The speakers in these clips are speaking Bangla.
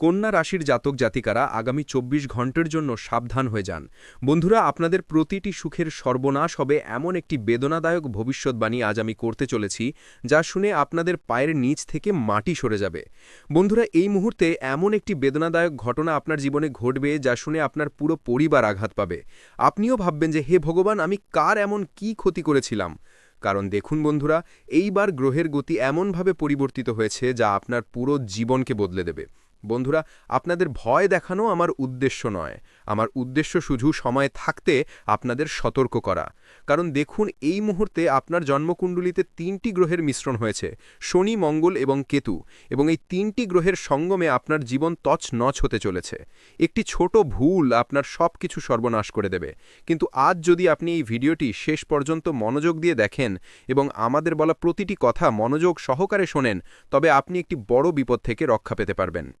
কন্যা রাশির জাতক জাতিকারা আগামী চব্বিশ ঘণ্টার জন্য সাবধান হয়ে যান। বন্ধুরা, আপনাদের প্রতিটি সুখের সর্বনাশ হবে এমন একটি বেদনাদায়ক ভবিষ্যৎবাণী আজ আমি করতে চলেছি, যা শুনে আপনাদের পায়ের নিচ থেকে মাটি সরে যাবে। বন্ধুরা, এই মুহূর্তে এমন একটি বেদনাদায়ক ঘটনা আপনার জীবনে ঘটবে, যা শুনে আপনার পুরো পরিবার আঘাত পাবে। আপনিও ভাববেন যে, হে ভগবান, আমি কার এমন কি ক্ষতি করেছিলাম? কারণ দেখুন বন্ধুরা, এইবার গ্রহের গতি এমনভাবে পরিবর্তিত হয়েছে, যা আপনার পুরো জীবনকে বদলে দেবে। বন্ধুরা, আপনাদের ভয় দেখানো আমার উদ্দেশ্য নয়। আমার উদ্দেশ্য শুধু সময় থাকতে আপনাদের সতর্ক করা। কারণ দেখুন, এই মুহূর্তে আপনার জন্মকুণ্ডলিতে তিনটি গ্রহের মিশ্রণ হয়েছে, শনি, মঙ্গল এবং কেতু। এবং এই তিনটি গ্রহের সঙ্গমে আপনার জীবন তছ নচ হতে চলেছে। একটি ছোট ভুল আপনার সব কিছু সর্বনাশ করে দেবে। কিন্তু আজ যদি আপনি এই ভিডিওটি শেষ পর্যন্ত মনোযোগ দিয়ে দেখেন এবং আমাদের বলা প্রতিটি কথা মনোযোগ সহকারে শোনেন, তবে আপনি একটি বড় বিপদ থেকে রক্ষা পেতে পারবেন।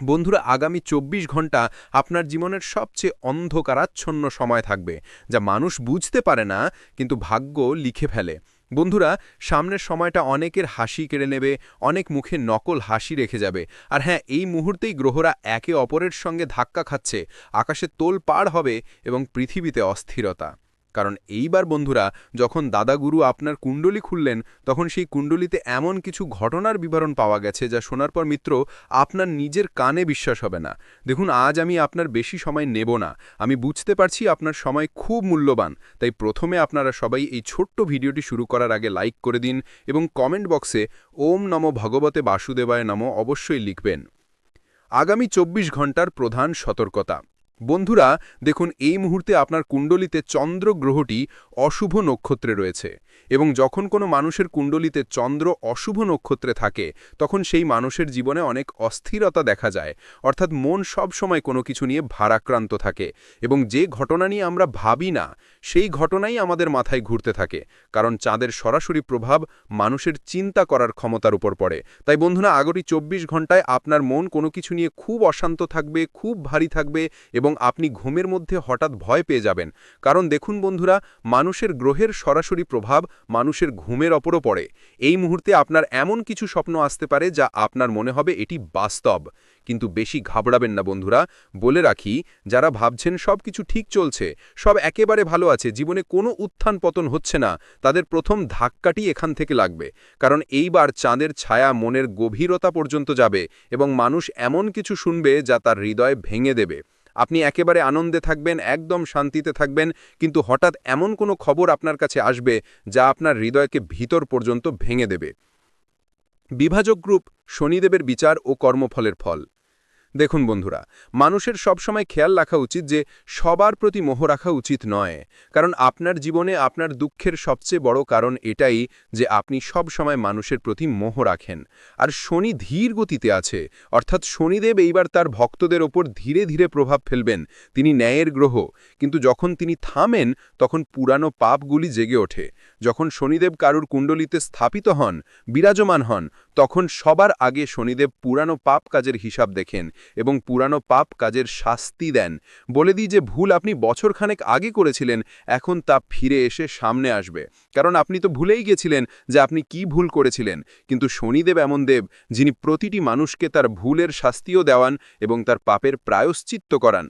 বন্ধুরা, আগামী ২৪ ঘণ্টা আপনার জীবনের সবচেয়ে অন্ধকারাচ্ছন্ন সময় থাকবে, যা মানুষ বুঝতে পারে না, কিন্তু ভাগ্য লিখে ফেলে। বন্ধুরা, সামনের সময়টা অনেকের হাসি কেড়ে নেবে, অনেক মুখে নকল হাসি রেখে যাবে। আর হ্যাঁ এই মুহূর্তেই গ্রহরা একে অপরের সঙ্গে ধাক্কা খাচ্ছে, আকাশে তোল পার হবে এবং পৃথিবীতে অস্থিরতা। কারণ এইবার বন্ধুরা, যখন দাদাগুরু আপনার কুণ্ডলি খুললেন, তখন সেই কুণ্ডলিতে এমন কিছু ঘটনার বিবরণ পাওয়া গেছে যা শোনার পর মিত্র, আপনার নিজের কানে বিশ্বাস হবে না। দেখুন, আজ আমি আপনার বেশি সময় নেব না। আমি বুঝতে পারছি আপনার সময় খুব মূল্যবান। তাই প্রথমে আপনারা সবাই এই ছোট্ট ভিডিওটি শুরু করার আগে লাইক করে দিন এবং কমেন্ট বক্সে ওম নম ভগবতে বাসুদেবায় নম অবশ্যই লিখবেন। আগামী চব্বিশ ঘণ্টার প্রধান সতর্কতা। বন্ধুরা দেখুন এই মুহূর্তে আপনার কুণ্ডলিতে চন্দ্র গ্রহটি অশুভ নক্ষত্রে রয়েছে। এবং যখন কোনো মানুষের কুণ্ডলিতে চন্দ্র অশুভ নক্ষত্রে থাকে, তখন সেই মানুষের জীবনে অনেক অস্থিরতা দেখা যায়। অর্থাৎ মন সব সময় কোনো কিছু নিয়ে ভারাক্রান্ত থাকে এবং যে ঘটনা নিয়ে আমরা ভাবি না, সেই ঘটনাই আমাদের মাথায় ঘুরতে থাকে। কারণ চাঁদের সরাসরি প্রভাব মানুষের চিন্তা করার ক্ষমতার উপর পড়ে। তাই বন্ধুরা আগটি চব্বিশ ঘন্টায় আপনার মন কোনো কিছু নিয়ে খুব অশান্ত থাকবে, খুব ভারী থাকবে এবং আপনি ঘুমের মধ্যে হঠাৎ ভয় পেয়ে যাবেন। কারণ দেখুন বন্ধুরা, মানুষের গ্রহের সরাসরি প্রভাব মানুষের ঘুমের ওপরও পড়ে। এই মুহূর্তে আপনার এমন কিছু স্বপ্ন আসতে পারে যা আপনার মনে হবে এটি বাস্তব। কিন্তু বেশি ঘাবড়াবেন না বন্ধুরা। বলে রাখি, যারা ভাবছেন সব কিছু ঠিক চলছে, সব একেবারে ভালো আছে, জীবনে কোনো উত্থান পতন হচ্ছে না, তাদের প্রথম ধাক্কাটি এখান থেকে লাগবে। কারণ এইবার চাঁদের ছায়া মনের গভীরতা পর্যন্ত যাবে এবং মানুষ এমন কিছু শুনবে যা তার হৃদয় ভেঙে দেবে। আপনি একেবারে আনন্দে থাকবেন, একদম শান্তিতে থাকবেন, কিন্তু হঠাৎ এমন কোনো খবর আপনার কাছে আসবে যা আপনার হৃদয়কে ভিতর পর্যন্ত ভেঙে দেবে। বিভাজক গ্রুপ শনিদেবের বিচার ও কর্মফলের ফল। দেখুন বন্ধুরা, মানুষের সবসময় খেয়াল রাখা উচিত যে সবার প্রতি মোহ রাখা উচিত নয়। কারণ আপনার জীবনে আপনার দুঃখের সবচেয়ে বড় কারণ এটাই যে আপনি সব সময় মানুষের প্রতি মোহ রাখেন। আর শনি ধীর গতিতে আছে, অর্থাৎ শনিদেব এইবার তার ভক্তদের ওপর ধীরে ধীরে প্রভাব ফেলবেন। তিনি ন্যায়ের গ্রহ, কিন্তু যখন তিনি থামেন, তখন পুরানো পাপগুলি জেগে ওঠে। যখন শনিদেব কারুর কুণ্ডলিতে স্থাপিত হন, বিরাজমান হন তখন সবার আগে শনিদেব পুরানো পাপ কাজের হিসাব দেখেন এবং পুরানো পাপ কাজের শাস্তি দেন। বলে দিই যে ভুল আপনি বছরখানেক আগে করেছিলেন, এখন তা ফিরে এসে সামনে আসবে। কারণ আপনি তো ভুলেই গেছিলেন যে আপনি কি ভুল করেছিলেন। কিন্তু শনিদেব এমন দেব যিনি প্রতিটি মানুষকে তার ভুলের শাস্তিও দেওয়ান এবং তার পাপের প্রায়শ্চিত্ত করান।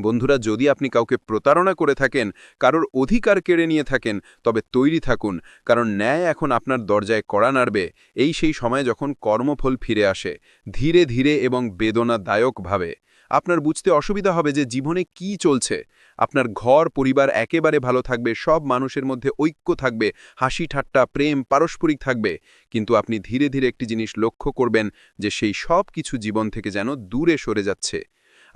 বন্ধুরা, যদি আপনি কাউকে প্রতারণা করে থাকেন, কারোর অধিকার কেড়ে নিয়ে থাকেন, তবে তৈরি থাকুন, কারণ ন্যায় এখন আপনার দরজায় কড়া নাড়বে। এই সেই সময় যখন কর্মফল ফিরে আসে, ধীরে ধীরে এবং বেদনাদায়কভাবে। আপনার বুঝতে অসুবিধা হবে যে জীবনে কি চলছে। আপনার ঘর, পরিবার একেবারে ভালো থাকবে, সব মানুষের মধ্যে ঐক্য থাকবে, হাসি ঠাট্টা, প্রেম, পারস্পরিক থাকবে। কিন্তু আপনি ধীরে ধীরে একটি জিনিস লক্ষ্য করবেন যে সেই সব কিছু জীবন থেকে যেন দূরে সরে যাচ্ছে।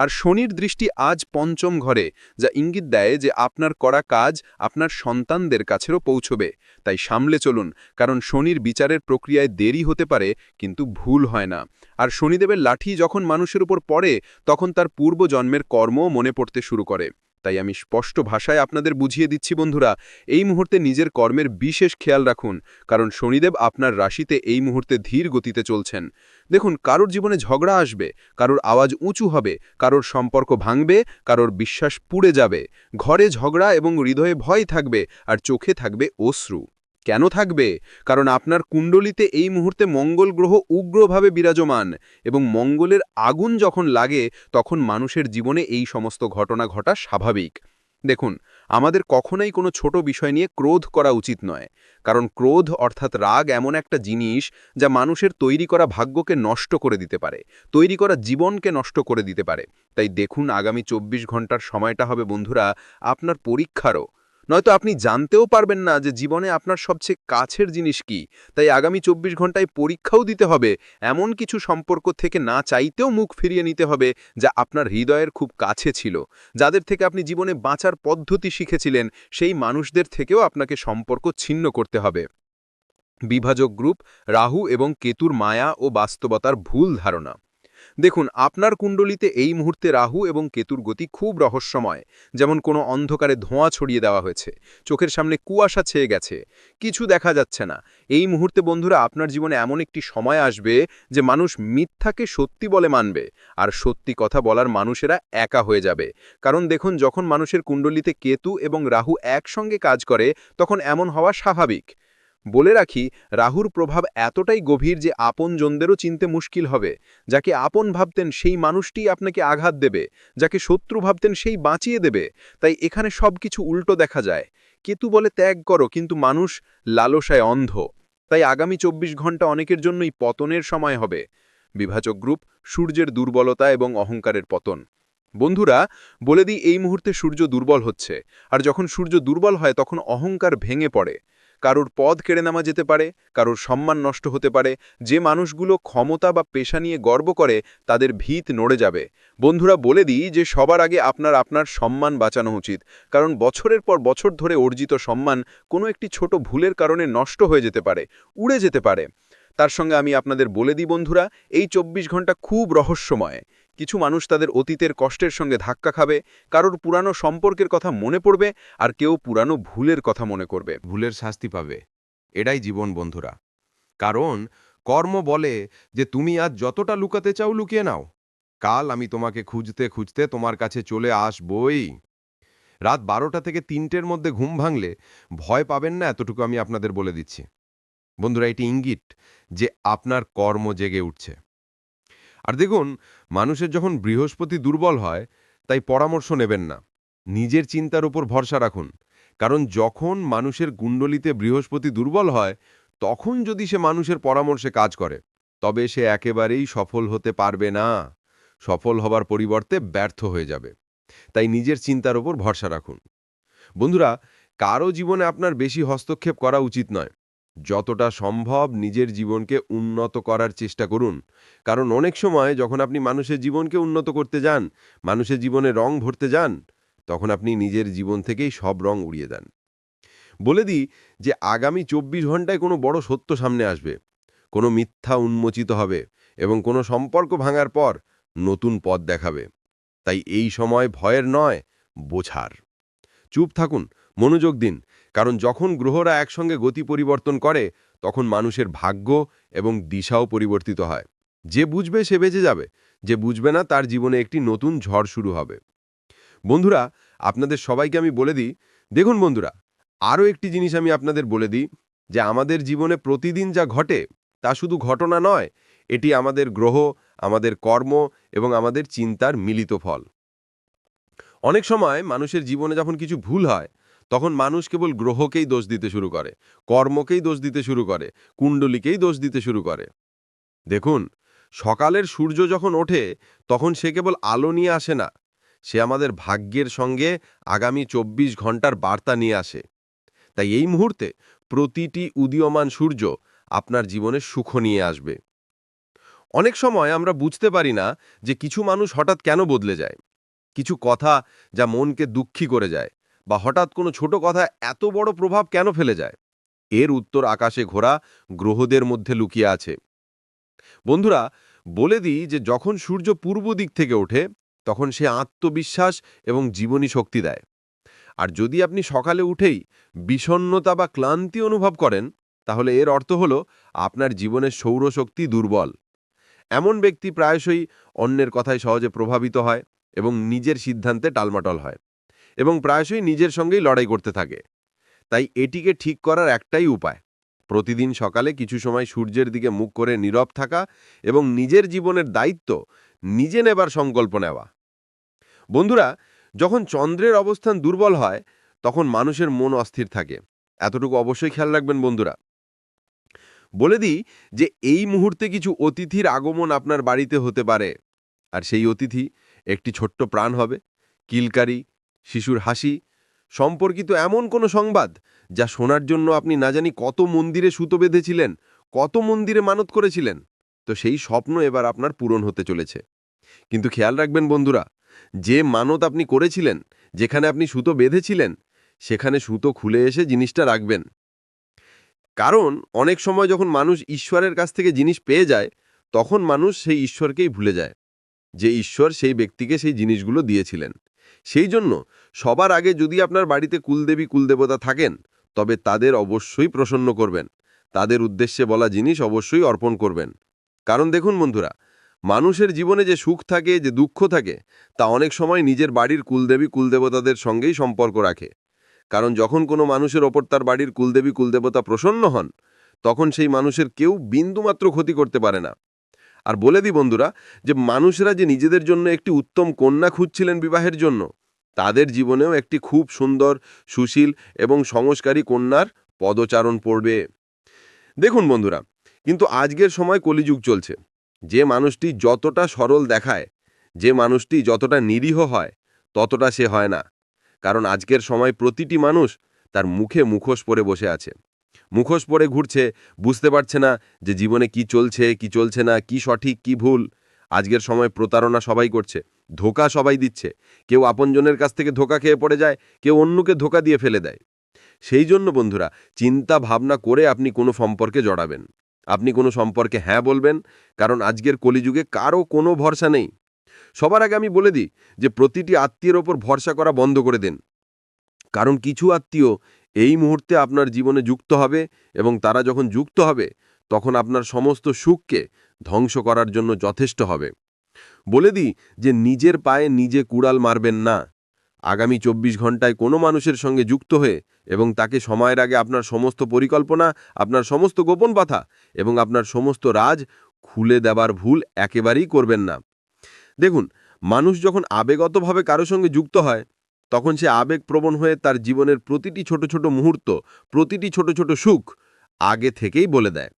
আর শনির দৃষ্টি আজ পঞ্চম ঘরে, যা ইঙ্গিত দেয় যে আপনার করা কাজ আপনার সন্তানদের কাছেও পৌঁছবে। তাই সামলে চলুন, কারণ শনির বিচারের প্রক্রিয়ায় দেরি হতে পারে, কিন্তু ভুল হয় না। আর শনিদেবের লাঠি যখন মানুষের উপর পড়ে, তখন তার পূর্ব জন্মের কর্ম মনে পড়তে শুরু করে। তাই আমি স্পষ্ট ভাষায় আপনাদের বুঝিয়ে দিচ্ছি বন্ধুরা, এই মুহূর্তে নিজের কর্মের বিশেষ খেয়াল রাখুন, কারণ শনিদেব আপনার রাশিতে এই মুহূর্তে ধীর গতিতে চলছেন। দেখুন, কারোর জীবনে ঝগড়া আসবে, কারোর আওয়াজ উঁচু হবে, কারোর সম্পর্ক ভাঙবে, কারোর বিশ্বাস পুড়ে যাবে। ঘরে ঝগড়া এবং হৃদয়ে ভয় থাকবে, আর চোখে থাকবে অশ্রু। কেন থাকবে? কারণ আপনার কুণ্ডলিতে এই মুহূর্তে মঙ্গল গ্রহ উগ্রভাবে বিরাজমান এবং মঙ্গলের আগুন যখন লাগে, তখন মানুষের জীবনে এই সমস্ত ঘটনা ঘটা স্বাভাবিক। দেখুন, আমাদের কখনোই কোনো ছোট বিষয় নিয়ে ক্রোধ করা উচিত নয়। কারণ ক্রোধ অর্থাৎ রাগ এমন একটা জিনিস যা মানুষের তৈরি করা ভাগ্যকে নষ্ট করে দিতে পারে, তৈরি করা জীবনকে নষ্ট করে দিতে পারে। তাই দেখুন, আগামী চব্বিশ ঘণ্টার সময়টা হবে বন্ধুরা, আপনার পরীক্ষারও। নয়তো আপনি জানতেও পারবেন না যে জীবনে আপনার সবচেয়ে কাছের জিনিস কি। তাই আগামী চব্বিশ ঘন্টায় পরীক্ষাও দিতে হবে। এমন কিছু সম্পর্ক থেকে না চাইতেও মুখ ফিরিয়ে নিতে হবে যা আপনার হৃদয়ের খুব কাছে ছিল। যাদের থেকে আপনি জীবনে বাঁচার পদ্ধতি শিখেছিলেন, সেই মানুষদের থেকেও আপনাকে সম্পর্ক ছিন্ন করতে হবে। বিভাজক গ্রুপ, রাহু এবং কেতুর মায়া ও বাস্তবতার ভুল ধারণা। দেখুন, আপনার কুণ্ডলিতে এই মুহূর্তে রাহু এবং কেতুর গতি খুব রহস্যময়, যেমন কোনো অন্ধকারে ধোঁয়া ছড়িয়ে দেওয়া হয়েছে, চোখের সামনে কুয়াশা ছেয়ে গেছে, কিছু দেখা যাচ্ছে না। এই মুহূর্তে বন্ধুরা, আপনার জীবনে এমন একটি সময় আসবে যে মানুষ মিথ্যাকে সত্যি বলে মানবে, আর সত্যি কথা বলার মানুষেরা একা হয়ে যাবে। কারণ দেখুন, যখন মানুষের কুণ্ডলিতে কেতু এবং রাহু একসঙ্গে কাজ করে, তখন এমন হওয়া স্বাভাবিক। বলে রাখি, রাহুর প্রভাব এতটাই গভীর যে আপনজনদেরও চিনতে মুশকিল হবে। যাকে আপন ভাবতেন সেই মানুষটি আপনাকে আঘাত দেবে, যাকে শত্রু ভাবতেন সেই বাঁচিয়ে দেবে। তাই এখানে সব কিছু উল্টো দেখা যায়। কেতু বলে, ত্যাগ করো, কিন্তু মানুষ লালসায় অন্ধ। তাই আগামী চব্বিশ ঘণ্টা অনেকের জন্যই পতনের সময় হবে বিভাজক গ্রুপ, সূর্যের দুর্বলতা এবং অহংকারের পতন। বন্ধুরা, বলে দিই, এই মুহূর্তে সূর্য দুর্বল হচ্ছে। আর যখন সূর্য দুর্বল হয়, তখন অহংকার ভেঙে পড়ে। কারোর পদ কেড়ে নেওয়া যেতে পারে, কারোর সম্মান নষ্ট হতে পারে, যে মানুষগুলো ক্ষমতা বা পেশা নিয়ে গর্ব করে, তাদের ভিত নড়ে যাবে। বন্ধুরা, বলে দিই যে সবার আগে আপনার আপনার সম্মান বাঁচানো উচিত, কারণ বছরের পর বছর ধরে অর্জিত সম্মান কোনো একটি ছোট ভুলের কারণে নষ্ট হয়ে যেতে পারে, উড়ে যেতে পারে। তার সঙ্গে আমি আপনাদের বলে দিই বন্ধুরা, এই চব্বিশ ঘণ্টা খুব রহস্যময়। কিছু মানুষ তাদের অতীতের কষ্টের সঙ্গে ধাক্কা খাবে, কারোর পুরানো সম্পর্কের কথা মনে পড়বে, আর কেউ পুরানো ভুলের কথা মনে করবে। ভুলের শাস্তি পাবে। এটাই জীবন, বন্ধুরা। কারণ কর্ম বলে যে তুমি আজ যতটা লুকাতে চাও লুকিয়ে নাও। কাল আমি তোমাকে খুঁজতে খুঁজতে তোমার কাছে চলে আসবই। রাত বারোটা থেকে তিনটের মধ্যে ঘুম ভাঙলে ভয় পাবেন না এতটুকু আমি আপনাদের বলে দিচ্ছি। বন্ধুরা, এটি ইঙ্গিত যে আপনার কর্ম জেগে উঠছে। আর দেখুন, মানুষের যখন বৃহস্পতি দুর্বল হয়, তাই পরামর্শ নেবেন না। নিজের চিন্তার উপর ভরসা রাখুন। কারণ যখন মানুষের কুণ্ডলিতে বৃহস্পতি দুর্বল হয়, তখন যদি সে মানুষের পরামর্শে কাজ করে, তবে সে একেবারেই সফল হতে পারবে না। সফল হবার পরিবর্তে ব্যর্থ হয়ে যাবে। তাই নিজের চিন্তার উপর ভরসা রাখুন। বন্ধুরা কারও জীবনে আপনার বেশি হস্তক্ষেপ করা উচিত নয়। যতটা সম্ভব নিজের জীবনকে উন্নত করার চেষ্টা করুন। কারণ অনেক সময় যখন আপনি মানুষের জীবনকে উন্নত করতে যান, মানুষের জীবনে রং ভরতে যান, তখন আপনি নিজের জীবন থেকেই সব রং উড়িয়ে দেন। বলে দিই যে আগামী চব্বিশ ঘন্টায় কোনো বড় সত্য সামনে আসবে। কোনো মিথ্যা উন্মোচিত হবে এবং কোনো সম্পর্ক ভাঙার পর নতুন পথ দেখাবে। তাই এই সময় ভয়ের নয়, বোঝার। চুপ থাকুন, মনোযোগ দিন। কারণ যখন গ্রহরা একসঙ্গে গতি পরিবর্তন করে, তখন মানুষের ভাগ্য এবং দিশাও পরিবর্তিত হয়। যে বুঝবে, সে বেঁচে যাবে। যে বুঝবে না, তার জীবনে একটি নতুন ঝড় শুরু হবে। বন্ধুরা, আপনাদের সবাইকে আমি বলে দিই, দেখুন বন্ধুরা, আরও একটি জিনিস আমি আপনাদের বলে দিই, যে আমাদের জীবনে প্রতিদিন যা ঘটে, তা শুধু ঘটনা নয়, এটি আমাদের গ্রহ, আমাদের কর্ম এবং আমাদের চিন্তার মিলিত ফল। অনেক সময় মানুষের জীবনে যখন কিছু ভুল হয় তখন মানুষ কেবল গ্রহকেই দোষ দিতে শুরু করে, কর্মকেই দোষ দিতে শুরু করে, কুণ্ডলিকেই দোষ দিতে শুরু করে। দেখুন, সকালের সূর্য যখন ওঠে, তখন সে কেবল আলো নিয়ে আসে না, সে আমাদের ভাগ্যের সঙ্গে আগামী চব্বিশ ঘণ্টার বার্তা নিয়ে আসে। তাই এই মুহূর্তে প্রতিটি উদীয়মান সূর্য আপনার জীবনে সুখ নিয়ে আসবে। অনেক সময় আমরা বুঝতে পারি না যে কিছু মানুষ হঠাৎ কেন বদলে যায়, কিছু কথা যা মনকে দুঃখী করে যায় বা হঠাৎ কোনো ছোট কথা এত বড় প্রভাব কেন ফেলে যায়? এর উত্তর আকাশে ঘোরা গ্রহদের মধ্যে লুকিয়ে আছে। বন্ধুরা, বলে দিই যে যখন সূর্য পূর্ব দিক থেকে ওঠে, তখন সে আত্মবিশ্বাস এবং জীবনী শক্তি দেয়। আর যদি আপনি সকালে উঠেই বিষণ্নতা বা ক্লান্তি অনুভব করেন, তাহলে এর অর্থ হল আপনার জীবনের সৌরশক্তি দুর্বল। এমন ব্যক্তি প্রায়শই অন্যের কথায় সহজে প্রভাবিত হয় এবং নিজের সিদ্ধান্তে টালমাটল হয়। এবং প্রায়শই নিজের সঙ্গেই লড়াই করতে থাকে। তাই এটিকে ঠিক করার একটাই উপায়। প্রতিদিন সকালে কিছু সময় সূর্যের দিকে মুখ করে নীরব থাকা এবং নিজের জীবনের দায়িত্ব নিজে নেবার সংকল্প নেওয়া। বন্ধুরা, যখন চন্দ্রের অবস্থান দুর্বল হয়, তখন মানুষের মন অস্থির থাকে। এতটুকু অবশ্যই খেয়াল রাখবেন বন্ধুরা। বলে দিই যে এই মুহূর্তে কিছু অতিথির আগমন আপনার বাড়িতে হতে পারে। আর সেই অতিথি একটি ছোট্ট প্রাণ হবে, কিলকারি শিশুর হাসি, সম্পর্কিত এমন কোনো সংবাদ যা শোনার জন্য আপনি না জানি কত মন্দিরে সুতো বেঁধেছিলেন, কত মন্দিরে মানত করেছিলেন। তো সেই স্বপ্ন এবার আপনার পূরণ হতে চলেছে। কিন্তু খেয়াল রাখবেন বন্ধুরা, যে মানত আপনি করেছিলেন, যেখানে আপনি সুতো বেঁধেছিলেন, সেখানে সুতো খুলে এসে জিনিসটা রাখবেন। কারণ অনেক সময় যখন মানুষ ঈশ্বরের কাছ থেকে জিনিস পেয়ে যায়, তখন মানুষ সেই ঈশ্বরকেই ভুলে যায়। যে ঈশ্বর সেই ব্যক্তিকে সেই জিনিসগুলো দিয়েছিলেন। সেই জন্য সবার আগে যদি আপনার বাড়িতে কুলদেবী কুলদেবতা থাকেন, তবে তাদের অবশ্যই প্রসন্ন করবেন। তাদের উদ্দেশ্যে বলা জিনিস অবশ্যই অর্পণ করবেন। কারণ দেখুন বন্ধুরা, মানুষের জীবনে যে সুখ থাকে, যে দুঃখ থাকে, তা অনেক সময় নিজের বাড়ির কুলদেবী কুলদেবতাদের সঙ্গেই সম্পর্ক রাখে। কারণ যখন কোনো মানুষের ওপর তার বাড়ির কুলদেবী কুলদেবতা প্রসন্ন হন, তখন সেই মানুষের কেউ বিন্দুমাত্র ক্ষতি করতে পারে না। আর বলে দিই বন্ধুরা যে মানুষরা যে নিজেদের জন্য একটি উত্তম কন্যা খুঁজছিলেন বিবাহের জন্য, তাদের জীবনেও একটি খুব সুন্দর, সুশীল এবং সংস্কারী কন্যার পদচারণ পড়বে। দেখুন বন্ধুরা, কিন্তু আজকের সময় কলিযুগ চলছে। যে মানুষটি যতটা সরল দেখায়, যে মানুষটি যতটা নিরীহ হয়, ততটা সে হয় না। কারণ আজকের সময় প্রতিটি মানুষ তার মুখে মুখোশ পরে বসে আছে। মুখোশ পরে ঘুরছে, বুঝতে পারছে না যে জীবনে কি চলছে কি চলছে না, কি সঠিক, কি ভুল। আজকের সময় প্রতারণা সবাই করছে, ধোকা সবাই দিচ্ছে। কেউ আপনজনের কাছ থেকে ধোকা খেয়ে পড়ে যায়, কেউ অন্যকে ধোকা দিয়ে ফেলে দেয়। সেই জন্য বন্ধুরা, চিন্তা ভাবনা করে আপনি কোনো সম্পর্কে জড়াবেন। আপনি কোনো সম্পর্কে হ্যাঁ বলবেন, কারণ আজকের কলিযুগে কারও কোনো ভরসা নেই। সবার আগে আমি বলে দিই যে, প্রতিটি আত্মীয়ের ওপর ভরসা করা বন্ধ করে দেন। কারণ কিছু আত্মীয় এই মুহূর্তে আপনার জীবনে যুক্ত হবে এবং তারা যখন যুক্ত হবে, তখন আপনার সমস্ত সুখকে ধ্বংস করার জন্য যথেষ্ট হবে। বলে দিই যে নিজের পায়ে নিজে কুড়াল মারবেন না। আগামী চব্বিশ ঘন্টায় কোনো মানুষের সঙ্গে যুক্ত হয়ে এবং তাকে সময়ের আগে আপনার সমস্ত পরিকল্পনা, আপনার সমস্ত গোপন কথা এবং আপনার সমস্ত রাজ খুলে দেবার ভুল একেবারেই করবেন না। দেখুন, মানুষ যখন আবেগতভাবে কারও সঙ্গে যুক্ত হয় তখন সে আবেগপ্রবণ হয়ে তার জীবনের প্রতিটি ছোট ছোট মুহূর্ত, প্রতিটি ছোট ছোট সুখ আগে থেকেই বলে দেয়।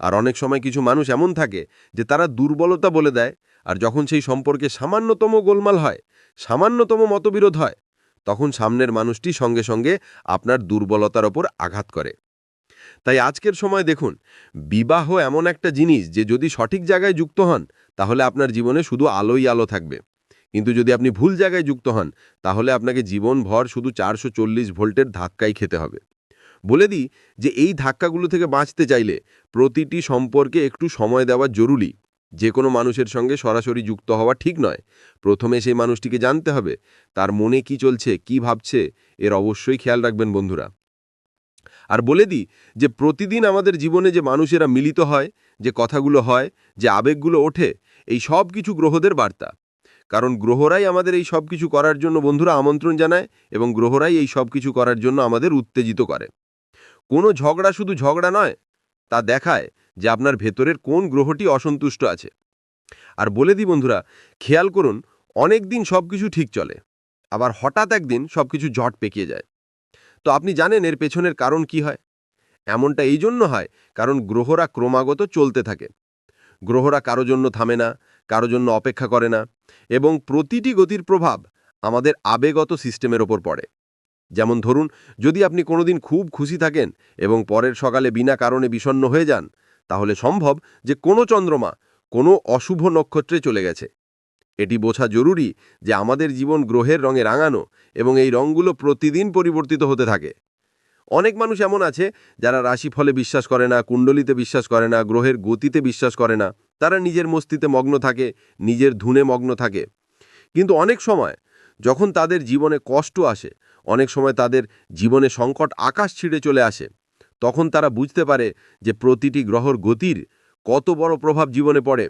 আর অনেক সময় কিছু মানুষ এমন থাকে যে তারা দুর্বলতা বলে দেয় আর যখন সেই সম্পর্কে সামান্যতম গোলমাল হয়, সামান্যতম মতবিরোধ হয়, তখন সামনের মানুষটি সঙ্গে সঙ্গে আপনার দুর্বলতার ওপর আঘাত করে। তাই আজকের সময় দেখুন, বিবাহ এমন একটা জিনিস যে যদি সঠিক জায়গায় যুক্ত হন, তাহলে আপনার জীবনে শুধু আলোই আলো থাকবে। কিন্তু যদি আপনি ভুল জায়গায় যুক্ত হন, তাহলে আপনাকে জীবনভর শুধু চারশো চল্লিশ ভোল্টের ধাক্কাই খেতে হবে। বলে দিই যে এই ধাক্কাগুলো থেকে বাঁচতে চাইলে প্রতিটি সম্পর্কে একটু সময় দেওয়া জরুরি। যে কোনো মানুষের সঙ্গে সরাসরি যুক্ত হওয়া ঠিক নয়। প্রথমে সেই মানুষটিকে জানতে হবে, তার মনে কি চলছে, কি ভাবছে, এর অবশ্যই খেয়াল রাখবেন বন্ধুরা। আর বলে দিই যে প্রতিদিন আমাদের জীবনে যে মানুষেরা মিলিত হয়, যে কথাগুলো হয়, যে আবেগগুলো ওঠে, এই সব কিছু গ্রহদের বার্তা। কারণ গ্রহরাই আমাদের এই সব কিছু করার জন্য বন্ধুরা আমন্ত্রণ জানায় এবং গ্রহরাই এই সব কিছু করার জন্য আমাদের উত্তেজিত করে। কোনো ঝগড়া শুধু ঝগড়া নয়, তা দেখায় যে আপনার ভেতরের কোন গ্রহটি অসন্তুষ্ট আছে। আর বলে দিই বন্ধুরা, খেয়াল করুন অনেক দিন সব কিছু ঠিক চলে, আবার হঠাৎ একদিন সব কিছু জট পেকিয়ে যায়। তো আপনি জানেন এর পেছনের কারণ কি হয়? এমনটা এই জন্য হয় কারণ গ্রহরা ক্রমাগত চলতে থাকে। গ্রহরা কারও জন্য থামে না কারও জন্য অপেক্ষা করে না এবং প্রতিটি গতির প্রভাব আমাদের আবেগত সিস্টেমের ওপর পড়ে। যেমন ধরুন, যদি আপনি কোনোদিন খুব খুশি থাকেন এবং পরের সকালে বিনা কারণে বিষণ্ণ হয়ে যান, তাহলে সম্ভব যে কোনো চন্দ্রমা কোনো অশুভ নক্ষত্রে চলে গেছে। এটি বোঝা জরুরি যে আমাদের জীবন গ্রহের রঙে রাঙানো এবং এই রঙগুলো প্রতিদিন পরিবর্তিত হতে থাকে। অনেক মানুষ এমন আছে যারা রাশিফলে বিশ্বাস করে না, কুণ্ডলিতে বিশ্বাস করে না, গ্রহের গতিতে বিশ্বাস করে না। তারা নিজের মস্তিতে মগ্ন থাকে, নিজের ধুনে মগ্ন থাকে। কিন্তু অনেক সময় যখন তাদের জীবনে কষ্ট আসে, অনেক সময় তাদের জীবনে সংকট আকাশ ছিঁড়ে চলে আসে, তখন তারা বুঝতে পারে যে প্রতিটি গ্রহর গতির কত বড় প্রভাব জীবনে পড়ে।